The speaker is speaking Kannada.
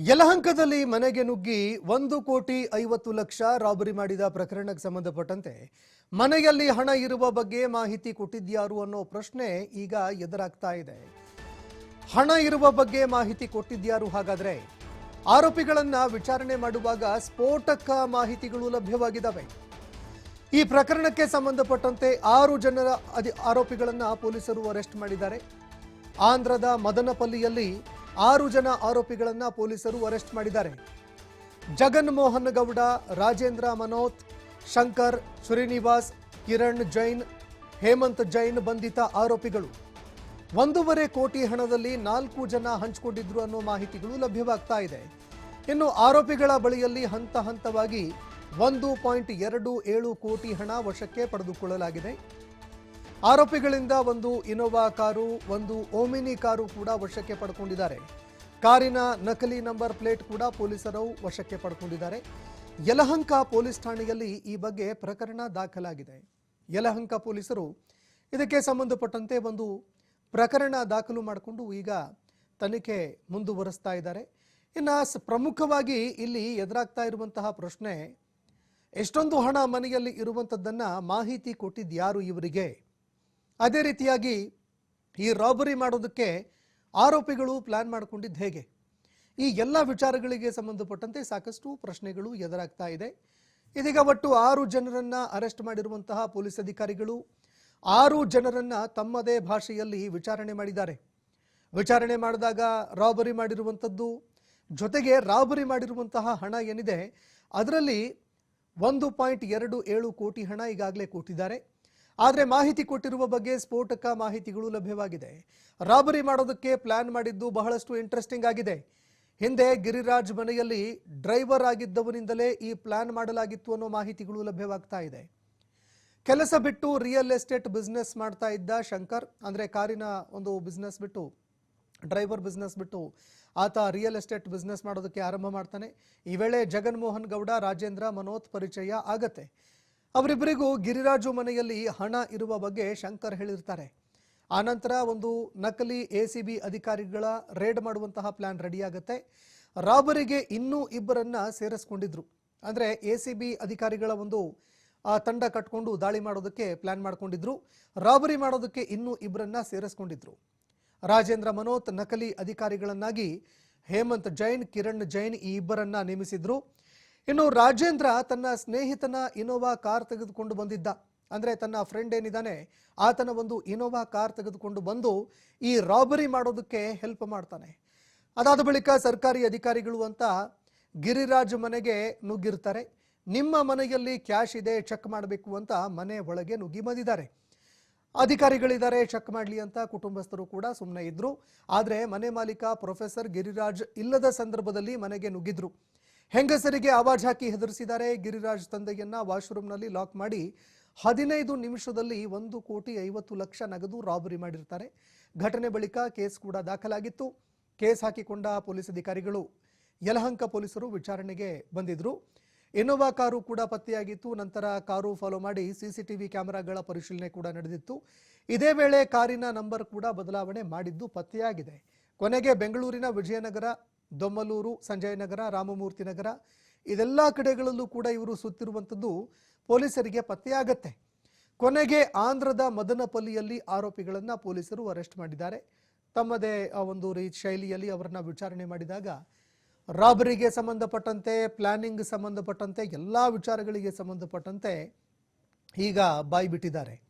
ಯಲಹಂಕದಲ್ಲಿ ಮನೆಗೆ ನುಗ್ಗಿ ಒಂದು ಕೋಟಿ ಐವತ್ತು ಲಕ್ಷ ರಾಬರಿ ಮಾಡಿದ ಪ್ರಕರಣಕ್ಕೆ ಸಂಬಂಧಪಟ್ಟಂತೆ ಮನೆಯಲ್ಲಿ ಹಣ ಇರುವ ಬಗ್ಗೆ ಮಾಹಿತಿ ಕೊಟ್ಟಿದ್ಯಾರು ಅನ್ನೋ ಪ್ರಶ್ನೆ ಈಗ ಎದುರಾಗ್ತಾ ಇದೆ. ಹಣ ಇರುವ ಬಗ್ಗೆ ಮಾಹಿತಿ ಕೊಟ್ಟಿದ್ಯಾರು ಹಾಗಾದ್ರೆ? ಆರೋಪಿಗಳನ್ನ ವಿಚಾರಣೆ ಮಾಡುವಾಗ ಸ್ಫೋಟಕ ಮಾಹಿತಿಗಳು ಲಭ್ಯವಾಗಿದ್ದಾವೆ. ಈ ಪ್ರಕರಣಕ್ಕೆ ಸಂಬಂಧಪಟ್ಟಂತೆ ಆರು ಜನರ ಅಧಿ, ಆರೋಪಿಗಳನ್ನ ಪೊಲೀಸರು ಅರೆಸ್ಟ್ ಮಾಡಿದ್ದಾರೆ. ಆಂಧ್ರದ ಮದನಪಲ್ಲಿಯಲ್ಲಿ ಆರು ಜನ ಆರೋಪಿಗಳನ್ನು ಪೊಲೀಸರು ಅರೆಸ್ಟ್ ಮಾಡಿದ್ದಾರೆ. ಜಗನ್ ಮೋಹನ್ ಗೌಡ, ರಾಜೇಂದ್ರ ಮನೋತ್, ಶಂಕರ್, ಶ್ರೀನಿವಾಸ್, ಕಿರಣ್ ಜೈನ್, ಹೇಮಂತ್ ಜೈನ್ ಬಂಧಿತ ಆರೋಪಿಗಳು. ಒಂದೂವರೆ ಕೋಟಿ ಹಣದಲ್ಲಿ ನಾಲ್ಕು ಜನ ಹಂಚಿಕೊಂಡಿದ್ರು ಅನ್ನೋ ಮಾಹಿತಿಗಳು ಲಭ್ಯವಾಗ್ತಾ ಇದೆ. ಇನ್ನು ಆರೋಪಿಗಳ ಬಳಿಯಲ್ಲಿ ಹಂತ ಹಂತವಾಗಿ ಒಂದು ಪಾಯಿಂಟ್ ಎರಡು ಏಳು ಕೋಟಿ ಹಣ ವಶಕ್ಕೆ ಪಡೆದುಕೊಳ್ಳಲಾಗಿದೆ. ಆರೋಪಿಗಳಿಂದ ಒಂದು ಇನೋವಾ ಕಾರು, ಒಂದು ಓಮಿನಿ ಕಾರು ಕೂಡ ವಶಕ್ಕೆ ಪಡ್ಕೊಂಡಿದ್ದಾರೆ. ಕಾರಿನ ನಕಲಿ ನಂಬರ್ ಪ್ಲೇಟ್ ಕೂಡ ಪೊಲೀಸರು ವಶಕ್ಕೆ ಪಡ್ಕೊಂಡಿದ್ದಾರೆ. ಯಲಹಂಕ ಪೊಲೀಸ್ ಠಾಣೆಯಲ್ಲಿ ಈ ಬಗ್ಗೆ ಪ್ರಕರಣ ದಾಖಲಾಗಿದೆ. ಯಲಹಂಕ ಪೊಲೀಸರು ಇದಕ್ಕೆ ಸಂಬಂಧಪಟ್ಟಂತೆ ಒಂದು ಪ್ರಕರಣ ದಾಖಲು ಮಾಡಿಕೊಂಡು ಈಗ ತನಿಖೆ ಮುಂದುವರಿಸ್ತಾ ಇದ್ದಾರೆ. ಇನ್ನು ಪ್ರಮುಖವಾಗಿ ಇಲ್ಲಿ ಎದುರಾಗ್ತಾ ಇರುವಂತಹ ಪ್ರಶ್ನೆ, ಎಷ್ಟೊಂದು ಹಣ ಮನೆಯಲ್ಲಿ ಇರುವಂಥದ್ದನ್ನು ಮಾಹಿತಿ ಕೊಟ್ಟಿದ್ಯಾರು ಇವರಿಗೆ? ಅದೇ ರೀತಿಯಾಗಿ ಈ ರಾಬರಿ ಮಾಡೋದಕ್ಕೆ ಆರೋಪಿಗಳು ಪ್ಲಾನ್ ಮಾಡಿಕೊಂಡಿದ್ದು ಹೇಗೆ? ಈ ಎಲ್ಲ ವಿಚಾರಗಳಿಗೆ ಸಂಬಂಧಪಟ್ಟಂತೆ ಸಾಕಷ್ಟು ಪ್ರಶ್ನೆಗಳು ಎದುರಾಗ್ತಾ ಇದೆ. ಇದೀಗ ಒಟ್ಟು ಆರು ಜನರನ್ನ ಅರೆಸ್ಟ್ ಮಾಡಿರುವಂತಹ ಪೊಲೀಸ್ ಅಧಿಕಾರಿಗಳು ಆರು ಜನರನ್ನ ತಮ್ಮದೇ ಭಾಷೆಯಲ್ಲಿ ವಿಚಾರಣೆ ಮಾಡಿದ್ದಾರೆ. ವಿಚಾರಣೆ ಮಾಡಿದಾಗ ರಾಬರಿ ಮಾಡಿರುವಂಥದ್ದು, ಜೊತೆಗೆ ರಾಬರಿ ಮಾಡಿರುವಂತಹ ಹಣ ಏನಿದೆ, ಅದರಲ್ಲಿ ಒಂದು ಪಾಯಿಂಟ್ ಎರಡು ಏಳು ಕೋಟಿ ಹಣ ಈಗಾಗಲೇ ಕೊಟ್ಟಿದ್ದಾರೆ. ಆದರೆ ಮಾಹಿತಿ ಕೊಟ್ಟಿರುವ ಬಗ್ಗೆ ಸ್ಫೋಟಕ ಮಾಹಿತಿಗಳು ಲಭ್ಯವಾಗಿದೆ. ರಾಬರಿ ಮಾಡೋದಕ್ಕೆ ಪ್ಲಾನ್ ಮಾಡಿದ್ದು ಬಹಳಷ್ಟು ಇಂಟ್ರೆಸ್ಟಿಂಗ್ ಆಗಿದೆ. ಹಿಂದೆ ಗಿರಿರಾಜ್ ಮನೆಯಲ್ಲಿ ಡ್ರೈವರ್ ಆಗಿದ್ದವನಿಂದಲೇ ಈ ಪ್ಲಾನ್ ಮಾಡಲಾಗಿತ್ತು ಅನ್ನೋ ಮಾಹಿತಿಗಳು ಲಭ್ಯವಾಗ್ತಾ ಇದೆ. ಕೆಲಸ ಬಿಟ್ಟು ರಿಯಲ್ ಎಸ್ಟೇಟ್ ಬಿಸ್ನೆಸ್ ಮಾಡ್ತಾ ಇದ್ದ ಶಂಕರ್, ಅಂದರೆ ಕಾರಿನ ಒಂದು ಬಿಸ್ನೆಸ್ ಬಿಟ್ಟು, ಡ್ರೈವರ್ ಬಿಸ್ನೆಸ್ ಬಿಟ್ಟು ಆತ ರಿಯಲ್ ಎಸ್ಟೇಟ್ ಬಿಸ್ನೆಸ್ ಮಾಡೋದಕ್ಕೆ ಆರಂಭ ಮಾಡ್ತಾನೆ. ಈ ವೇಳೆ ಜಗನ್ಮೋಹನ್ ಗೌಡ, ರಾಜೇಂದ್ರ ಮನೋತ್ ಪರಿಚಯ ಆಗತ್ತೆ. ಅವರಿಬ್ಬರಿಗೂ ಗಿರಿರಾಜು ಮನೆಯಲ್ಲಿ ಹಣ ಇರುವ ಬಗ್ಗೆ ಶಂಕರ್ ಹೇಳಿರ್ತಾರೆ. ಆನಂತರ ಒಂದು ನಕಲಿ ಎ ಸಿ ಬಿ ಅಧಿಕಾರಿಗಳ ರೇಡ್ ಮಾಡುವಂತಹ ಪ್ಲಾನ್ ರೆಡಿ ಆಗುತ್ತೆ ರಾಬರಿಗೆ ಇನ್ನೂ ಇಬ್ಬರನ್ನ ಸೇರಿಸ್ಕೊಂಡಿದ್ರು. ಅಂದ್ರೆ ಎ ಸಿ ಬಿ ಅಧಿಕಾರಿಗಳ ಒಂದು ತಂಡ ಕಟ್ಕೊಂಡು ದಾಳಿ ಮಾಡೋದಕ್ಕೆ ಪ್ಲಾನ್ ಮಾಡ್ಕೊಂಡಿದ್ರು. ರಾಬರಿ ಮಾಡೋದಕ್ಕೆ ಇನ್ನೂ ಇಬ್ಬರನ್ನ ಸೇರಿಸ್ಕೊಂಡಿದ್ರು. ರಾಜೇಂದ್ರ ಮನೋತ್ ನಕಲಿ ಅಧಿಕಾರಿಗಳನ್ನಾಗಿ ಹೇಮಂತ್ ಜೈನ್, ಕಿರಣ್ ಜೈನ್ ಈ ಇಬ್ಬರನ್ನ ನೇಮಿಸಿದ್ರು. ಇನ್ನು ರಾಜೇಂದ್ರ ತನ್ನ ಸ್ನೇಹಿತನ ಇನೋವಾ ಕಾರ್ ತೆಗೆದುಕೊಂಡು ಬಂದಿದ್ದ. ಅಂದ್ರೆ ತನ್ನ ಫ್ರೆಂಡ್ ಏನಿದ್ದಾನೆ, ಆತನ ಒಂದು ಇನೋವಾ ಕಾರ್ ತೆಗೆದುಕೊಂಡು ಬಂದು ಈ ರಾಬರಿ ಮಾಡೋದಕ್ಕೆ ಹೆಲ್ಪ್ ಮಾಡ್ತಾನೆ. ಅದಾದ ಬಳಿಕ ಸರ್ಕಾರಿ ಅಧಿಕಾರಿಗಳು ಅಂತ ಗಿರಿರಾಜ್ ಮನೆಗೆ ನುಗ್ಗಿರ್ತಾರೆ. ನಿಮ್ಮ ಮನೆಯಲ್ಲಿ ಕ್ಯಾಶ್ ಇದೆ ಚೆಕ್ ಮಾಡಬೇಕು ಅಂತ ಮನೆ ಒಳಗೆ ನುಗ್ಗಿ ಬಂದಿದ್ದಾರೆ. ಅಧಿಕಾರಿಗಳಿದ್ದಾರೆ ಚೆಕ್ ಮಾಡಲಿ ಅಂತ ಕುಟುಂಬಸ್ಥರು ಕೂಡ ಸುಮ್ಮನೆ ಇದ್ರು. ಆದರೆ ಮನೆ ಮಾಲೀಕ ಪ್ರೊಫೆಸರ್ ಗಿರಿರಾಜ್ ಇಲ್ಲದ ಸಂದರ್ಭದಲ್ಲಿ ಮನೆಗೆ ನುಗ್ಗಿದ್ರು. ಹೆಂಗಸರಿಗೆ ಆವಾಜ್ ಹಾಕಿ ಹೆದರಿಸಿದ್ದಾರೆ ಗಿರಿರಾಜ್ ತಂದೆಯನ್ನ ವಾಶ್ರೂಮ್ನಲ್ಲಿ ಲಾಕ್ ಮಾಡಿ ಹದಿನೈದು ನಿಮಿಷದಲ್ಲಿ ಒಂದು ಕೋಟಿ ಐವತ್ತು ಲಕ್ಷ ನಗದು ರಾಬರಿ ಮಾಡಿರ್ತಾರೆ. ಘಟನೆ ಬಳಿಕ ಕೇಸ್ ಕೂಡ ದಾಖಲಾಗಿತ್ತು. ಕೇಸ್ ಹಾಕಿಕೊಂಡ ಪೊಲೀಸ್ ಅಧಿಕಾರಿಗಳು, ಯಲಹಂಕ ಪೊಲೀಸರು ವಿಚಾರಣೆಗೆ ಬಂದಿದ್ರು. ಇನ್ನೋವಾ ಕಾರು ಕೂಡ ಪತ್ತೆಯಾಗಿತ್ತು. ನಂತರ ಕಾರು ಫಾಲೋ ಮಾಡಿ ಸಿಸಿಟಿವಿ ಕ್ಯಾಮೆರಾಗಳ ಪರಿಶೀಲನೆ ಕೂಡ ನಡೆದಿತ್ತು. ಇದೇ ವೇಳೆ ಕಾರಿನ ನಂಬರ್ ಕೂಡ ಬದಲಾವಣೆ ಮಾಡಿದ್ದು ಪತ್ತೆಯಾಗಿದೆ. ಕೊನೆಗೆ ಬೆಂಗಳೂರಿನ ವಿಜಯನಗರ ದೊಮ್ಮಲೂರು ಸಂಜಯನಗರ ರಾಮಮೂರ್ತಿ ನಗರ, ಇದೆಲ್ಲ ಕಡೆಗಳಲ್ಲೂ ಕೂಡ ಇವರು ಸುತ್ತಿರುವಂಥದ್ದು ಪೊಲೀಸರಿಗೆ ಪತ್ತೆಯಾಗತ್ತೆ. ಕೊನೆಗೆ ಆಂಧ್ರದ ಮದನಪಲ್ಲಿಯಲ್ಲಿ ಆರೋಪಿಗಳನ್ನು ಪೊಲೀಸರು ಅರೆಸ್ಟ್ ಮಾಡಿದ್ದಾರೆ. ತಮ್ಮದೇ ಒಂದು ರೀ ಶೈಲಿಯಲ್ಲಿ ಅವರನ್ನ ವಿಚಾರಣೆ ಮಾಡಿದಾಗ ರಾಬರಿಗೆ ಸಂಬಂಧಪಟ್ಟಂತೆ, ಪ್ಲಾನಿಂಗ್ ಸಂಬಂಧಪಟ್ಟಂತೆ, ಎಲ್ಲ ವಿಚಾರಗಳಿಗೆ ಸಂಬಂಧಪಟ್ಟಂತೆ ಈಗ ಬಾಯಿ ಬಿಟ್ಟಿದ್ದಾರೆ